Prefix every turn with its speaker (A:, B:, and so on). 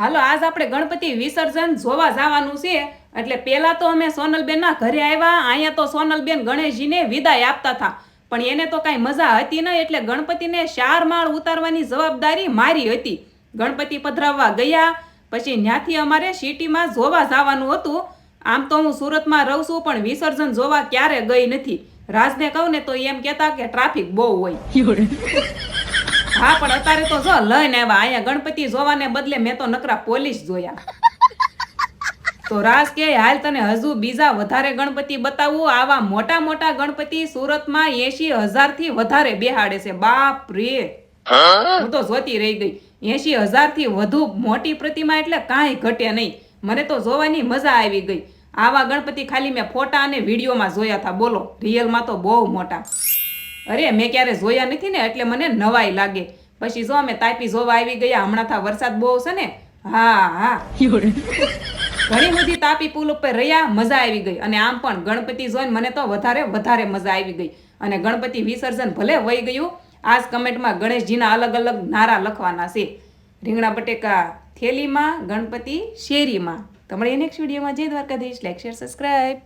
A: હાલો, આજ આપણે ગણપતિ વિસર્જન જોવા જવાનું છે. એટલે પહેલાં તો અમે સોનલબેનના ઘરે આવ્યા. અહીંયા તો સોનલબેન ગણેશજીને વિદાય આપતા હતા. પણ એને તો કાંઈ મજા હતી નહીં, એટલે ગણપતિને ચાર માળ ઉતારવાની જવાબદારી મારી હતી. ગણપતિ પધરાવવા ગયા. પછી ત્યાંથી અમારે સિટીમાં જોવા જવાનું હતું. આમ તો હું સુરતમાં રહું છું, પણ વિસર્જન જોવા ક્યારે ગઈ નથી. રાજને કહું ને તો એમ કહેતા કે ટ્રાફિક બહુ હોય. હા, પણ અત્યારે તો જો લઈને આવ્યા. અહીંયા ગણપતિ જોવાને બદલે મેં તો નકરા પોલીસ જોયા. તો રાજ કે, હાલ તને હજુ બીજા વધારે ગણપતિ બતાવું. આવા મોટા મોટા ગણપતિ સુરતમાં એસી હજારથી વધારે બેહાડે છે. બાપ રે. હું તો જોતી રહી ગઈ. એસી હજારથી વધુ મોટી પ્રતિમા એટલે કાંઈ ઘટે નહીં. મને તો જોવાની મજા આવી ગઈ. આવા ગણપતિ ખાલી મેં ફોટા અને વિડીયોમાં જોયા હતા. બોલો, રિયલમાં તો બહુ મોટા. અરે, મેં ક્યારે જોયા નથી ને, એટલે મને નવાઈ લાગે. પછી જો અમે તાપી જોવા આવી ગયા, હમણાં થા વરસાદ બહુ છે ને, હા હા. ઘણી બધી તાપી પુલ ઉપર રહ્યા, મજા આવી ગઈ. અને આમ પણ ગણપતિ જોઈને મને તો વધારે વધારે મજા આવી ગઈ. અને ગણપતિ વિસર્જન ભલે વહી ગયું, આજ કમેન્ટમાં ગણેશજીના અલગ અલગ નારા લખવાના છે. રીંગણા બટેકા થેલીમાં, ગણપતિ શેરીમાં. તમને નેક્સ્ટ વિડીયોમાં જય દ્વારકાધીશ. Like share subscribe